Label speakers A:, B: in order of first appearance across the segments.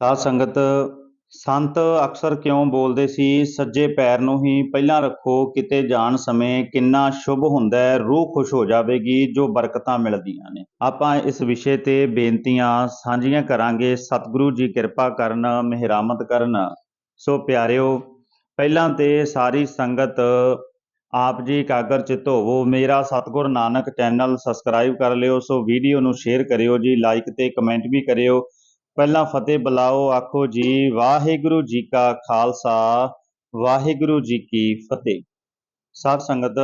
A: ਸਾਧ ਸੰਗਤ, ਸੰਤ ਅਕਸਰ ਕਿਉਂ ਬੋਲਦੇ ਸੀ, ਸੱਜੇ ਪੈਰ ਨੂੰ ਹੀ ਪਹਿਲਾਂ ਰੱਖੋ, ਕਿਤੇ ਜਾਣ ਸਮੇਂ ਕਿੰਨਾ ਸ਼ੁਭ ਹੁੰਦਾ ਹੈ, ਰੂਹ ਖੁਸ਼ ਹੋ ਜਾਵੇਗੀ, ਜੋ ਬਰਕਤਾਂ ਮਿਲਦੀਆਂ ਨੇ। ਆਪਾਂ ਇਸ ਵਿਸ਼ੇ ਤੇ ਬੇਨਤੀਆਂ ਸਾਂਝੀਆਂ ਕਰਾਂਗੇ। ਸਤਿਗੁਰੂ ਜੀ ਕਿਰਪਾ ਕਰਨ, ਮਿਹਰਾਮਤ ਕਰਨ। ਸੋ ਪਿਆਰਿਓ, ਪਹਿਲਾਂ ਤੇ ਸਾਰੀ ਸੰਗਤ ਆਪ ਜੀ ਇਕਾਗਰ ਚਿੱਤ ਹੋਵੋ ਮੇਰਾ ਸਤਿਗੁਰ ਨਾਨਕ ਚੈਨਲ ਸਬਸਕ੍ਰਾਈਬ ਕਰ ਲਿਓ। ਸੋ ਵੀਡੀਓ ਨੂੰ ਸ਼ੇਅਰ ਕਰਿਓ ਜੀ ਲਾਈਕ ਤੇ ਕਮੈਂਟ ਵੀ ਕਰਿਓ। ਪਹਿਲਾਂ ਫਤਿਹ ਬੁਲਾਓ, ਆਖੋ ਜੀ, ਵਾਹਿਗੁਰੂ ਜੀ ਕਾ ਖਾਲਸਾ, ਵਾਹਿਗੁਰੂ ਜੀ ਕੀ ਫਤਿਹ। ਸਾਧ ਸੰਗਤ,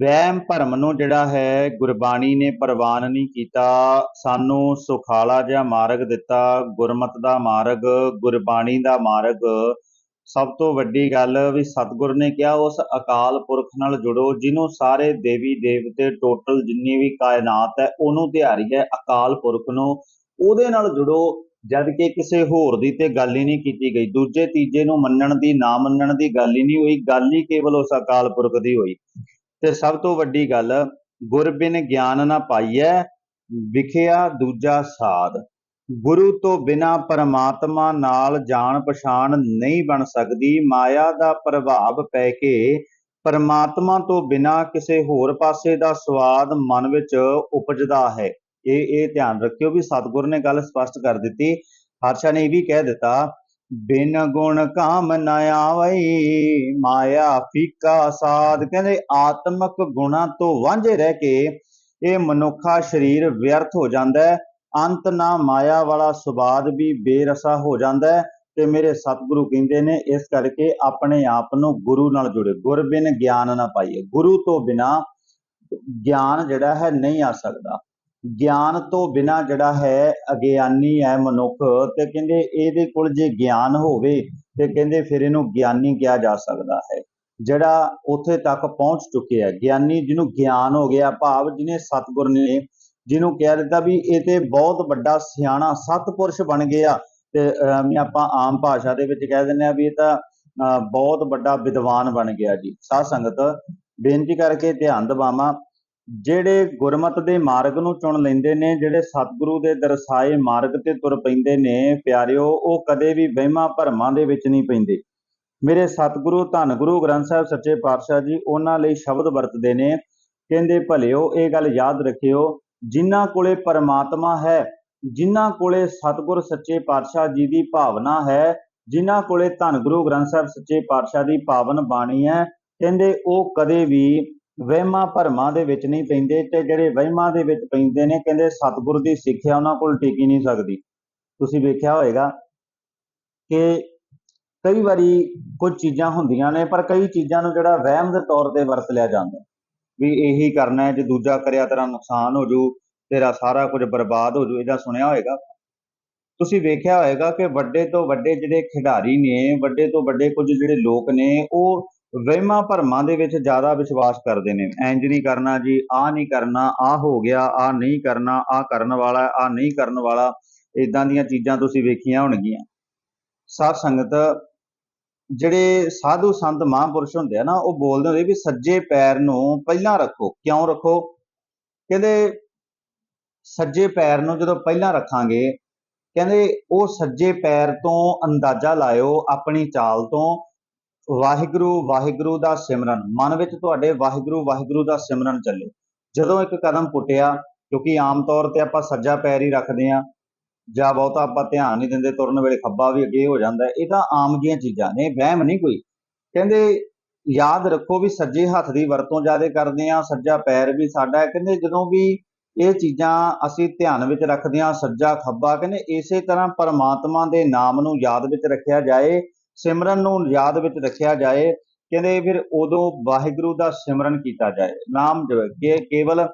A: ਵਹਿਮ ਭਰਮ ਨੂੰ ਜਿਹੜਾ ਹੈ ਗੁਰਬਾਣੀ ਨੇ ਪ੍ਰਵਾਨ ਨਹੀਂ ਕੀਤਾ, ਸਾਨੂੰ ਸੁਖਾਲਾ ਜਿਹਾ ਮਾਰਗ ਦਿੱਤਾ, ਗੁਰਮਤ ਦਾ ਮਾਰਗ, ਗੁਰਬਾਣੀ ਦਾ ਮਾਰਗ। ਸਭ ਤੋਂ ਵੱਡੀ ਗੱਲ ਵੀ ਸਤਿਗੁਰ ਨੇ ਕਿਹਾ, ਉਸ ਅਕਾਲ ਪੁਰਖ ਨਾਲ ਜੁੜੋ, ਜਿਹਨੂੰ ਸਾਰੇ ਦੇਵੀ ਦੇਵਤੇ ਟੋਟਲ ਜਿੰਨੀ ਵੀ ਕਾਇਨਾਤ ਹੈ, ਉਹਨੂੰ ਧਿਆਰੀ ਹੈ ਅਕਾਲ ਪੁਰਖ ਨੂੰ। ਉਹਦੇ ਨਾਲ ਜੁੜੋ ਜਦ ਕਿ ਕਿਸੇ ਹੋਰ ਦੀ ਤੇ ਗੱਲ ਹੀ ਨਹੀਂ ਕੀਤੀ ਗਈ। ਦੂਜੇ, ਤੀਜੇ ਨੂੰ ਮੰਨਣ ਦੀ, ਨਾ ਮੰਨਣ ਦੀ ਗੱਲ ਹੀ ਨਹੀਂ ਹੋਈ। ਗੱਲ ਹੀ ਕੇਵਲ ਉਸ ਅਕਾਲ ਪੁਰਖ ਦੀ ਹੋਈ। ਤੇ ਸਭ ਤੋਂ ਵੱਡੀ ਗੱਲ ਗੁਰਬਿਨ ਗਿਆਨ ਨਾ ਪਾਈਐ, ਵਿਖਿਆ ਦੂਜਾ ਸਾਧ। ਗੁਰੂ ਤੋਂ ਬਿਨਾ ਪਰਮਾਤਮਾ ਨਾਲ ਜਾਣ ਪਛਾਣ ਨਹੀਂ ਬਣ ਸਕਦੀ। ਮਾਇਆ ਦਾ ਪ੍ਰਭਾਵ ਪੈ ਕੇ ਪਰਮਾਤਮਾ ਤੋਂ ਬਿਨਾ ਕਿਸੇ ਹੋਰ ਪਾਸੇ ਦਾ ਸਵਾਦ ਮਨ ਵਿੱਚ ਉਪਜਦਾ ਹੈ। ਇਹ ਇਹ ਧਿਆਨ ਰੱਖਿਓ ਵੀ ਸਤਿਗੁਰ ਨੇ ਗੱਲ ਸਪਸ਼ਟ ਕਰ ਦਿੱਤੀ। ਹਰਸ਼ਾ ਨੇ ਇਹ ਵੀ ਕਹਿ ਦਿੱਤਾ, ਬਿਨ ਗੁਣ ਕਾਮ ਨ ਆਵਈ, ਮਾਇਆ ਫੀਕਾ ਸਾਧ। ਕਹਿੰਦੇ ਆਤਮਕ ਗੁਣਾ ਤੋਂ ਵਾਂਝੇ ਰਹਿ ਕੇ ਇਹ ਮਨੁੱਖਾ ਸਰੀਰ ਵਿਅਰਥ ਹੋ ਜਾਂਦਾ ਹੈ। ਅੰਤ ਨਾ ਮਾਇਆ ਵਾਲਾ ਸੁਬਾਦ ਵੀ ਬੇਰਸਾ ਹੋ ਜਾਂਦਾ ਹੈ ਤੇ ਮੇਰੇ ਸਤਿਗੁਰੂ ਕਹਿੰਦੇ ਨੇ, ਇਸ ਕਰਕੇ ਆਪਣੇ ਆਪ ਨੂੰ ਗੁਰੂ ਨਾਲ ਜੁੜੇ। ਗੁਰ ਬਿਨ ਗਿਆਨ ਨਾ ਪਾਈਏ। ਗੁਰੂ ਤੋਂ ਬਿਨਾ ਗਿਆਨ ਜਿਹੜਾ ਹੈ ਨਹੀਂ ਆ ਸਕਦਾ। ਗਿਆਨ ਤੋਂ ਬਿਨਾ ਜਿਹੜਾ ਹੈ ਅਗਿਆਨੀ ਹੈ ਮਨੁੱਖ ਤੇ ਕਹਿੰਦੇ ਇਹਦੇ ਕੋਲ ਜੇ ਗਿਆਨ ਹੋਵੇ ਤੇ ਕਹਿੰਦੇ ਫਿਰ ਇਹਨੂੰ ਗਿਆਨੀ ਕਿਹਾ ਜਾ ਸਕਦਾ ਹੈ। ਜਿਹੜਾ ਉੱਥੇ ਤੱਕ ਪਹੁੰਚ ਚੁੱਕਿਆ ਹੈ ਗਿਆਨੀ ਜਿਹਨੂੰ ਗਿਆਨ ਹੋ ਗਿਆ ਭਾਵ ਜਿਹਨੇ ਸਤਿਗੁਰ ਨੇ ਜਿਹਨੂੰ ਕਹਿ ਦਿੱਤਾ ਵੀ ਇਹ ਤੇ ਬਹੁਤ ਵੱਡਾ ਸਿਆਣਾ ਸਤਪੁਰਸ਼ ਬਣ ਗਿਆ ਤੇ ਆਪਾਂ ਆਮ ਭਾਸ਼ਾ ਦੇ ਵਿੱਚ ਕਹਿ ਦਿੰਦੇ ਆ ਵੀ ਇਹ ਤਾਂ ਅ, ਬਹੁਤ ਵੱਡਾ ਵਿਦਵਾਨ ਬਣ ਗਿਆ ਜੀ। ਸਾਧ ਸੰਗਤ ਬੇਨਤੀ ਕਰਕੇ ਧਿਆਨ ਦਿਵਾਵਾਂ ਜਿਹੜੇ ਗੁਰਮਤ ਦੇ ਮਾਰਗ ਨੂੰ ਚੁਣ ਲੈਂਦੇ ਨੇ, ਜਿਹੜੇ ਸਤਿਗੁਰੂ ਦੇ ਦਰਸਾਏ ਮਾਰਗ ਤੇ ਤੁਰ ਪੈਂਦੇ ਨੇ, ਪਿਆਰਿਓ, ਉਹ ਕਦੇ ਵੀ ਵਹਿਮਾਂ ਭਰਮਾਂ ਦੇ ਵਿੱਚ ਨਹੀਂ ਪੈਂਦੇ। ਮੇਰੇ ਸਤਿਗੁਰੂ, ਧੰਨ ਗੁਰੂ ਗ੍ਰੰਥ ਸਾਹਿਬ ਸੱਚੇ ਪਾਤਸ਼ਾਹ ਜੀ, ਉਹਨਾਂ ਲਈ ਸ਼ਬਦ ਵਰਤਦੇ ਨੇ। ਕਹਿੰਦੇ, ਭਲਿਓ, ਇਹ ਗੱਲ ਯਾਦ ਰੱਖਿਓ, ਜਿਨ੍ਹਾਂ ਕੋਲੇ ਪਰਮਾਤਮਾ ਹੈ, ਜਿਨ੍ਹਾਂ ਕੋਲੇ ਸਤਿਗੁਰ ਸੱਚੇ ਪਾਤਸ਼ਾਹ ਜੀ ਦੀ ਭਾਵਨਾ ਹੈ, ਜਿਨ੍ਹਾਂ ਕੋਲੇ ਧੰਨ ਗੁਰੂ ਗ੍ਰੰਥ ਸਾਹਿਬ ਸੱਚੇ ਪਾਤਸ਼ਾਹ ਦੀ ਪਾਵਨ ਬਾਣੀ ਹੈ, ਕਹਿੰਦੇ, ਉਹ ਕਦੇ ਵੀ ਵਹਿਮਾਂ ਭਰਮਾਂ ਦੇ ਵਿੱਚ ਨਹੀਂ ਪੈਂਦੇ ਤੇ ਜਿਹੜੇ ਵਹਿਮਾਂ ਦੇ ਵਿੱਚ ਪੈਂਦੇ ਨੇ, ਕਹਿੰਦੇ ਸਤਿਗੁਰ ਦੀ ਸਿੱਖਿਆ ਉਹਨਾਂ ਕੋਲ ਟਿਕੀ ਨਹੀਂ ਸਕਦੀ। ਤੁਸੀਂ ਵੇਖਿਆ ਹੋਵੇਗਾ ਕਿ ਕਈ ਵਾਰੀ ਕੁਝ ਚੀਜ਼ਾਂ ਹੁੰਦੀਆਂ ਨੇ, ਪਰ ਕਈ ਚੀਜ਼ਾਂ ਨੂੰ ਜਿਹੜਾ ਵਹਿਮ ਦੇ ਤੌਰ ਤੇ ਵਰਤ ਲਿਆ ਜਾਂਦਾ ਵੀ ਇਹੀ ਕਰਨਾ ਹੈ, ਜੇ ਦੂਜਾ ਕਰਿਆ ਤੇਰਾ ਨੁਕਸਾਨ ਹੋ ਜੂ ਤੇਰਾ ਸਾਰਾ ਕੁਝ ਬਰਬਾਦ ਹੋ ਜੂ ਇਹਦਾ ਸੁਣਿਆ ਹੋਵੇਗਾ ਤੁਸੀਂ ਵੇਖਿਆ ਹੋਵੇਗਾ ਕਿ ਵੱਡੇ ਤੋਂ ਵੱਡੇ ਜਿਹੜੇ ਖਿਡਾਰੀ ਨੇ, ਵੱਡੇ ਤੋਂ ਵੱਡੇ ਕੁਝ ਜਿਹੜੇ ਲੋਕ ਨੇ, ਉਹ ਵਹਿਮਾਂ ਭਰਮਾਂ ਦੇ ਵਿੱਚ ਜ਼ਿਆਦਾ ਵਿਸ਼ਵਾਸ ਕਰਦੇ ਨੇ। ਇੰਜ ਨਹੀਂ ਕਰਨਾ ਜੀ, ਆਹ ਨਹੀਂ ਕਰਨਾ, ਆਹ ਹੋ ਗਿਆ, ਆਹ ਨਹੀਂ ਕਰਨਾ, ਆਹ ਕਰਨ ਵਾਲਾ, ਆਹ ਨਹੀਂ ਕਰਨ ਵਾਲਾ ਇਦਾਂ ਦੀਆਂ ਚੀਜ਼ਾਂ ਤੁਸੀਂ ਵੇਖੀਆਂ ਹੋਣਗੀਆਂ। ਸਾਧ ਸੰਗਤ, ਜਿਹੜੇ ਸਾਧੂ ਸੰਤ ਮਹਾਂਪੁਰਸ਼ ਹੁੰਦੇ ਆ ਨਾ, ਉਹ ਬੋਲਦੇ ਹੁੰਦੇ ਵੀ ਸੱਜੇ ਪੈਰ ਨੂੰ ਪਹਿਲਾਂ ਰੱਖੋ। ਕਿਉਂ ਰੱਖੋ? ਕਹਿੰਦੇ ਸੱਜੇ ਪੈਰ ਨੂੰ ਜਦੋਂ ਪਹਿਲਾਂ ਰੱਖਾਂਗੇ, ਕਹਿੰਦੇ ਉਹ ਸੱਜੇ ਪੈਰ ਤੋਂ ਅੰਦਾਜ਼ਾ ਲਾਇਓ, ਆਪਣੀ ਚਾਲ ਤੋਂ ਵਾਹਿਗੁਰੂ ਵਾਹਿਗੁਰੂ ਦਾ ਸਿਮਰਨ। ਮਨ ਵਿੱਚ ਤੁਹਾਡੇ ਵਾਹਿਗੁਰੂ ਵਾਹਿਗੁਰੂ ਦਾ ਸਿਮਰਨ ਚੱਲੇ। ਜਦੋਂ ਇੱਕ ਕਦਮ ਪੁੱਟਿਆ, ਕਿਉਂਕਿ ਆਮ ਤੌਰ ਤੇ ਆਪਾਂ ਸੱਜਾ ਪੈਰ ਹੀ ਰੱਖਦੇ ਆ ਜਾਂ ਬਹੁਤਾ ਆਪਾਂ ਧਿਆਨ ਨਹੀਂ ਦਿੰਦੇ, ਤੁਰਨ ਵੇਲੇ ਖੱਬਾ ਵੀ ਅੱਗੇ ਹੋ ਜਾਂਦਾ ਇਹ ਤਾਂ ਆਮ ਜੀਆਂ ਚੀਜ਼ਾਂ ਨੇ, ਵਹਿਮ ਨਹੀਂ ਕੋਈ। ਕਹਿੰਦੇ, ਯਾਦ ਰੱਖੋ ਵੀ ਸੱਜੇ ਹੱਥ ਦੀ ਵਰਤੋਂ ਜ਼ਿਆਦਾ ਕਰਦੇ ਆ ਸੱਜਾ ਪੈਰ ਵੀ ਸਾਡਾ ਕਹਿੰਦੇ, ਜਦੋਂ ਵੀ ਇਹ ਚੀਜ਼ਾਂ ਅਸੀਂ ਧਿਆਨ ਵਿੱਚ ਰੱਖਦੇ ਹਾਂ, ਸੱਜਾ, ਖੱਬਾ, ਕਹਿੰਦੇ, ਇਸੇ ਤਰ੍ਹਾਂ ਪਰਮਾਤਮਾ ਦੇ ਨਾਮ ਨੂੰ ਯਾਦ ਵਿੱਚ ਰੱਖਿਆ ਜਾਏ ਸਿਮਰਨ ਨੂੰ ਯਾਦ ਵਿੱਚ ਰੱਖਿਆ ਜਾਏ, ਕਹਿੰਦੇ ਫਿਰ ਉਦੋਂ ਵਾਹਿਗੁਰੂ ਦਾ ਸਿਮਰਨ ਕੀਤਾ ਜਾਏ। ਨਾਮ ਜੋ ਹੈ ਕੇਵਲ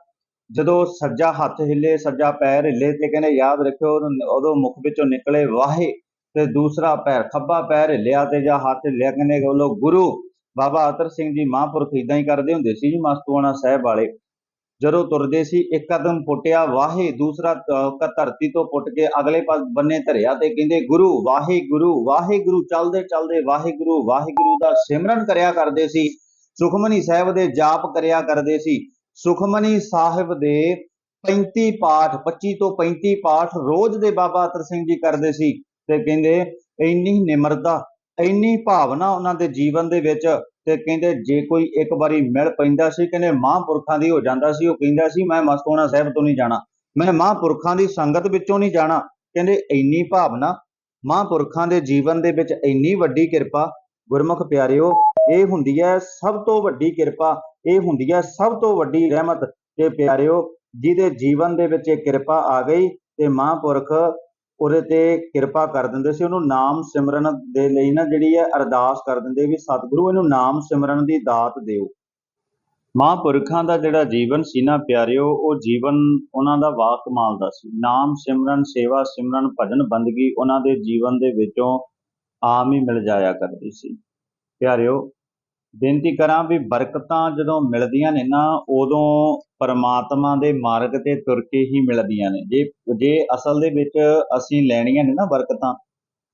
A: ਜਦੋਂ ਸੱਜਾ ਹੱਥ ਹਿੱਲੇ, ਸੱਜਾ ਪੈਰ ਹਿੱਲੇ ਤੇ ਕਹਿੰਦੇ ਯਾਦ ਰੱਖਿਓ, ਉਦੋਂ- ਮੁਖ ਵਿੱਚੋਂ ਨਿਕਲੇ ਵਾਹੇ ਤੇ ਦੂਸਰਾ ਪੈਰ, ਖੱਬਾ ਪੈਰ ਹਿੱਲਿਆ ਤੇ ਜਾਂ ਹੱਥ ਹਿੱਲਿਆ ਕਹਿੰਦੇ ਬੋਲੋ ਗੁਰੂ ਬਾਬਾ ਅਤਰ ਸਿੰਘ ਜੀ ਮਹਾਂਪੁਰਖ ਇਦਾਂ ਹੀ ਕਰਦੇ ਹੁੰਦੇ ਸੀ ਜੀ, ਮਸਤੂਆਣਾ ਸਾਹਿਬ ਵਾਲੇ। ਜਦੋਂ ਤੁਰਦੇ ਸੀ, ਇੱਕ ਕਦਮ ਪੁੱਟਿਆ, ਵਾਹੇ ਦੂਸਰਾ ਧਰਤੀ ਤੋਂ ਪੁੱਟ ਕੇ ਅਗਲੇ ਪਾਸ ਬੰਨੇ ਧਰਿਆ ਤੇ ਕਹਿੰਦੇ, ਗੁਰੂ ਵਾਹਿਗੁਰੂ ਵਾਹਿਗੁਰੂ ਚੱਲਦੇ ਚੱਲਦੇ ਵਾਹਿਗੁਰੂ ਵਾਹਿਗੁਰੂ ਦਾ ਸਿਮਰਨ ਕਰਿਆ ਕਰਦੇ ਸੀ। ਸੁਖਮਨੀ ਸਾਹਿਬ ਦੇ ਜਾਪ ਕਰਿਆ ਕਰਦੇ ਸੀ। ਸੁਖਮਨੀ ਸਾਹਿਬ ਦੇ 35 ਪਾਠ 25 ਤੋਂ 35 ਪਾਠ ਰੋਜ਼ ਦੇ ਬਾਬਾ ਅਤਰ ਸਿੰਘ ਜੀ ਕਰਦੇ ਸੀ ਤੇ ਕਹਿੰਦੇ, ਇੰਨੀ ਨਿਮਰਤਾ, ਇੰਨੀ ਭਾਵਨਾ ਉਹਨਾਂ ਦੇ ਜੀਵਨ ਦੇ ਵਿੱਚ ਤੇ ਕਹਿੰਦੇ ਜੇ ਕੋਈ ਇੱਕ ਵਾਰੀ ਮਿਲ ਪੈਂਦਾ ਸੀ, ਕਹਿੰਦੇ ਮਹਾਂਪੁਰਖਾਂ ਦੀ ਹੋ ਜਾਂਦਾ ਸੀ, ਉਹ ਕਹਿੰਦਾ ਸੀ, ਮੈਂ ਮਸਤੋਣਾ ਸਾਹਿਬ ਤੋਂ ਨਹੀਂ ਜਾਣਾ। ਮੈਂ ਮਹਾਂਪੁਰਖਾਂ ਦੀ ਸੰਗਤ ਵਿੱਚੋਂ ਨਹੀਂ ਜਾਣਾ। ਕਹਿੰਦੇ, ਇੰਨੀ ਭਾਵਨਾ, ਮਹਾਂਪੁਰਖਾਂ ਦੇ ਜੀਵਨ ਦੇ ਵਿੱਚ ਇੰਨੀ ਵੱਡੀ ਕਿਰਪਾ, ਗੁਰਮੁਖ ਪਿਆਰਿਓ, ਇਹ ਹੁੰਦੀ ਹੈ ਸਭ ਤੋਂ ਵੱਡੀ ਕਿਰਪਾ, ਇਹ ਹੁੰਦੀ ਹੈ ਸਭ ਤੋਂ ਵੱਡੀ ਰਹਿਮਤ ਤੇ ਪਿਆਰਿਓ, ਜਿਹਦੇ ਜੀਵਨ ਦੇ ਵਿੱਚ ਇਹ ਕਿਰਪਾ ਆ ਗਈ ਤੇ ਮਹਾਂਪੁਰਖ ਉਹਦੇ ਤੇ ਕਿਰਪਾ ਕਰ ਦਿੰਦੇ ਸੀ। ਉਹਨੂੰ ਨਾਮ ਸਿਮਰਨ ਦੇ ਲਈ ਨਾ ਜਿਹੜੀ ਹੈ ਅਰਦਾਸ ਕਰ ਦਿੰਦੇ ਵੀ ਸਤਿਗੁਰੂ, ਇਹਨੂੰ ਨਾਮ ਸਿਮਰਨ ਦੀ ਦਾਤ ਦਿਓ। ਮਹਾਂਪੁਰਖਾਂ ਦਾ ਜਿਹੜਾ ਜੀਵਨ ਸੀ ਨਾ ਪਿਆਰਿਓ, ਉਹ ਜੀਵਨ ਉਹਨਾਂ ਦਾ ਵਾਕ ਕਮਾਲ ਦਾ ਸੀ। ਨਾਮ ਸਿਮਰਨ, ਸੇਵਾ ਸਿਮਰਨ, ਭਜਨ ਬੰਦਗੀ ਉਹਨਾਂ ਦੇ ਜੀਵਨ ਦੇ ਵਿੱਚੋਂ ਆਮ ਹੀ ਮਿਲ ਜਾਇਆ ਕਰਦੀ ਸੀ। ਪਿਆਰਿਓ ਬੇਨਤੀ ਕਰਾਂ ਵੀ ਬਰਕਤਾਂ ਜਦੋਂ ਮਿਲਦੀਆਂ ਨੇ ਨਾ, ਉਦੋਂ ਪਰਮਾਤਮਾ ਦੇ ਮਾਰਗ ਤੇ ਤੁਰ ਕੇ ਹੀ ਮਿਲਦੀਆਂ ਨੇ। ਜੇ ਜੇ ਅਸਲ ਦੇ ਵਿੱਚ ਅਸੀਂ ਲੈਣੀਆਂ ਨੇ ਨਾ ਬਰਕਤਾਂ,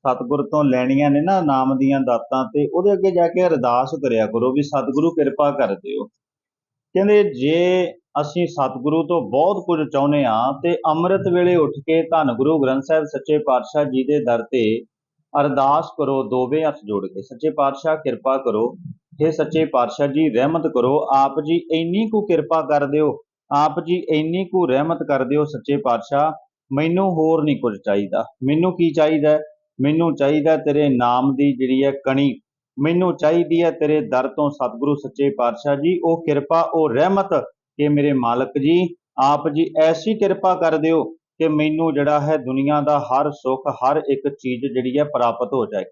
A: ਸਤਿਗੁਰ ਤੋਂ ਲੈਣੀਆਂ ਨੇ ਨਾ ਨਾਮ ਦੀਆਂ ਦਾਤਾਂ ਤੇ ਉਹਦੇ ਅੱਗੇ ਜਾ ਕੇ ਅਰਦਾਸ ਕਰਿਆ ਕਰੋ ਵੀ ਸਤਿਗੁਰੂ ਕਿਰਪਾ ਕਰ ਦਿਓ। ਕਹਿੰਦੇ ਜੇ ਅਸੀਂ ਸਤਿਗੁਰੂ ਤੋਂ ਬਹੁਤ ਕੁਝ ਚਾਹੁੰਦੇ ਆ ਤੇ ਅੰਮ੍ਰਿਤ ਵੇਲੇ ਉੱਠ ਕੇ ਧੰਨ ਗੁਰੂ ਗ੍ਰੰਥ ਸਾਹਿਬ ਸੱਚੇ ਪਾਤਸ਼ਾਹ ਜੀ ਦੇ ਦਰ ਤੇ ਅਰਦਾਸ ਕਰੋ, ਦੋਵੇਂ ਹੱਥ ਜੋੜ ਕੇ। ਸੱਚੇ ਪਾਤਸ਼ਾਹ, ਕਿਰਪਾ ਕਰੋ। हे ਸੱਚੇ ਪਾਤਸ਼ਾਹ ਜੀ, ਰਹਿਮਤ ਕਰੋ। ਆਪ ਜੀ ਇੰਨੀ ਕੁ ਕਿਰਪਾ ਕਰ ਦਿਓ। ਆਪ ਜੀ ਇੰਨੀ ਕੁ ਰਹਿਮਤ ਕਰ ਦਿਓ, ਸੱਚੇ ਪਾਤਸ਼ਾਹ। ਮੈਨੂੰ ਹੋਰ ਨਹੀਂ ਕੁਝ ਚਾਹੀਦਾ। ਮੈਨੂੰ ਕੀ ਚਾਹੀਦਾ ਮੈਨੂੰ ਚਾਹੀਦਾ ਤੇਰੇ ਨਾਮ ਦੀ ਜਿਹੜੀ ਹੈ ਕਣੀ। ਮੈਨੂੰ ਚਾਹੀਦੀ ਹੈ ਤੇਰੇ ਦਰ ਤੋਂ ਸਤਿਗੁਰੂ ਸੱਚੇ ਪਾਤਸ਼ਾਹ ਜੀ। ਉਹ ਕਿਰਪਾ, ਉਹ ਰਹਿਮਤ ਕਿ ਮੇਰੇ ਮਾਲਕ ਜੀ, ਆਪ ਜੀ ਐਸੀ ਕਿਰਪਾ ਕਰ ਦਿਓ ਕਿ ਮੈਨੂੰ ਜਿਹੜਾ ਹੈ ਦੁਨੀਆ ਦਾ ਹਰ ਸੁੱਖ, ਹਰ ਇੱਕ ਚੀਜ਼ ਜਿਹੜੀ ਹੈ ਪ੍ਰਾਪਤ ਹੋ ਜਾਏ।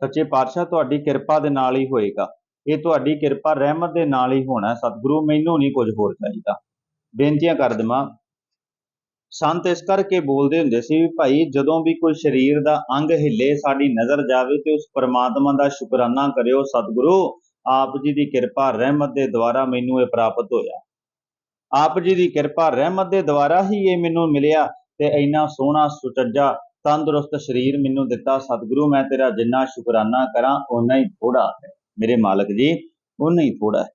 A: ਸੱਚੇ ਪਾਤਸ਼ਾਹ, ਤੁਹਾਡੀ ਕਿਰਪਾ ਦੇ ਨਾਲ ਹੀ ਹੋਏਗਾ। ਇਹ ਤੁਹਾਡੀ ਕਿਰਪਾ, ਰਹਿਮਤ ਦੇ ਨਾਲ ਹੀ ਹੋਣਾ ਸਤਿਗੁਰੂ, ਮੈਨੂੰ ਨਹੀਂ ਕੁਝ ਹੋਰ ਚਾਹੀਦਾ। ਬੇਨਤੀਆਂ ਕਰ ਦੇਵਾਂ। ਸੰਤ ਇਸ ਕਰਕੇ ਬੋਲਦੇ ਹੁੰਦੇ ਸੀ ਵੀ ਭਾਈ, ਜਦੋਂ ਵੀ ਕੋਈ ਸਰੀਰ ਦਾ ਅੰਗ ਹਿੱਲੇ, ਸਾਡੀ ਨਜ਼ਰ ਜਾਵੇ ਤੇ ਉਸ ਪਰਮਾਤਮਾ ਦਾ ਸ਼ੁਕਰਾਨਾ ਕਰਿਓ। ਸਤਿਗੁਰੂ, ਆਪ ਜੀ ਦੀ ਕਿਰਪਾ, ਰਹਿਮਤ ਦੇ ਦੁਆਰਾ ਮੈਨੂੰ ਇਹ ਪ੍ਰਾਪਤ ਹੋਇਆ। ਆਪ ਜੀ ਦੀ ਕਿਰਪਾ ਰਹਿਮਤ ਦੇ ਦੁਆਰਾ ਹੀ ਇਹ ਮੈਨੂੰ ਮਿਲਿਆ ਤੇ ਇੰਨਾ ਸੋਹਣਾ ਸੁਚੱਜਾ ਤੰਦਰੁਸਤ ਸਰੀਰ ਮੈਨੂੰ ਦਿੱਤਾ। ਸਤਿਗੁਰੂ, ਮੈਂ ਤੇਰਾ ਜਿੰਨਾ ਸ਼ੁਕਰਾਨਾ ਕਰਾਂ, ਓਨਾ ਹੀ ਥੋੜਾ ਹੈ। ਮੇਰੇ ਮਾਲਕ ਜੀ, ਓਨਾ ਹੀ ਥੋੜਾ ਹੈ।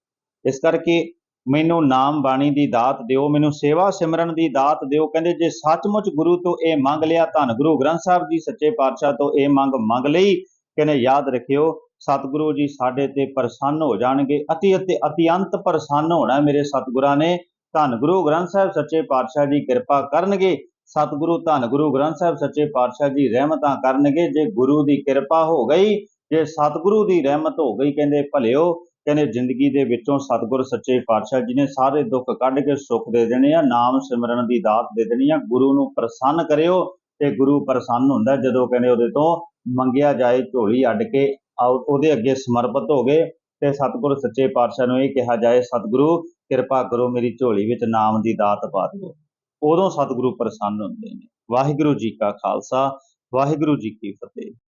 A: ਇਸ ਕਰਕੇ ਮੈਨੂੰ ਨਾਮ ਬਾਣੀ ਦੀ ਦਾਤ ਦਿਓ, ਮੈਨੂੰ ਸੇਵਾ ਸਿਮਰਨ ਦੀ ਦਾਤ ਦਿਓ। ਕਹਿੰਦੇ, ਜੇ ਸੱਚਮੁੱਚ ਗੁਰੂ ਤੋਂ ਇਹ ਮੰਗ ਲਿਆ, ਧੰਨ ਗੁਰੂ ਗ੍ਰੰਥ ਸਾਹਿਬ ਜੀ ਸੱਚੇ ਪਾਤਸ਼ਾਹ ਤੋਂ ਇਹ ਮੰਗ ਮੰਗ ਲਈ, ਕਹਿੰਦੇ, ਯਾਦ ਰੱਖਿਓ, ਸਤਿਗੁਰੂ ਜੀ ਸਾਡੇ ਤੇ ਪ੍ਰਸੰਨ ਹੋ ਜਾਣਗੇ। ਅਤੀ ਅਤੀ ਅਤਿਅੰਤ ਪ੍ਰਸੰਨ ਹੋਣਾ ਮੇਰੇ ਸਤਿਗੁਰਾਂ ਨੇ। ਧੰਨ ਗੁਰੂ ਗ੍ਰੰਥ ਸਾਹਿਬ ਸੱਚੇ ਪਾਤਸ਼ਾਹ ਜੀ ਕਿਰਪਾ ਕਰਨਗੇ, ਸਤਿਗੁਰੂ ਧੰਨ ਗੁਰੂ ਗ੍ਰੰਥ ਸਾਹਿਬ ਸੱਚੇ ਪਾਤਸ਼ਾਹ ਜੀ ਰਹਿਮਤਾਂ ਕਰਨਗੇ, ਜੇ ਗੁਰੂ ਦੀ ਕਿਰਪਾ ਹੋ ਗਈ, ਜੇ ਸਤਿਗੁਰੂ ਦੀ ਰਹਿਮਤ ਹੋ ਗਈ, ਕਹਿੰਦੇ ਭਲਿਓ, ਕਹਿੰਦੇ ਜ਼ਿੰਦਗੀ ਦੇ ਵਿੱਚੋਂ ਸਤਿਗੁਰ ਸੱਚੇ ਪਾਤਸ਼ਾਹ ਜੀ ਨੇ ਸਾਰੇ ਦੁੱਖ ਕੱਢ ਕੇ ਸੁੱਖ ਦੇ ਦੇਣੇ ਆ, ਨਾਮ ਸਿਮਰਨ ਦੀ ਦਾਤ ਦੇ ਦੇਣੀ ਆ, ਗੁਰੂ ਨੂੰ ਪ੍ਰਸੰਨ ਕਰਿਓ ਤੇ ਗੁਰੂ ਪ੍ਰਸੰਨ ਹੁੰਦਾ ਜਦੋਂ ਕਹਿੰਦੇ ਉਹਦੇ ਤੋਂ ਮੰਗਿਆ ਜਾਏ ਝੋਲੀ ਅੱਡ ਕੇ, ਆਓ- ਉਹਦੇ ਅੱਗੇ ਸਮਰਪਿਤ ਹੋ ਗਏ ਤੇ ਸਤਿਗੁਰ ਸੱਚੇ ਪਾਤਸ਼ਾਹ ਨੂੰ ਇਹ ਕਿਹਾ ਜਾਏ, ਸਤਿਗੁਰੂ ਕਿਰਪਾ ਕਰੋ ਮੇਰੀ ਝੋਲੀ ਵਿੱਚ ਨਾਮ ਦੀ ਦਾਤ ਪਾ ਦਿਓ। ਉਦੋਂ ਸਤਿਗੁਰੂ ਪ੍ਰਸੰਨ ਹੁੰਦੇ ਨੇ। ਵਾਹਿਗੁਰੂ ਜੀ ਕਾ ਖਾਲਸਾ, ਵਾਹਿਗੁਰੂ ਜੀ ਕੀ ਫਤਿਹ।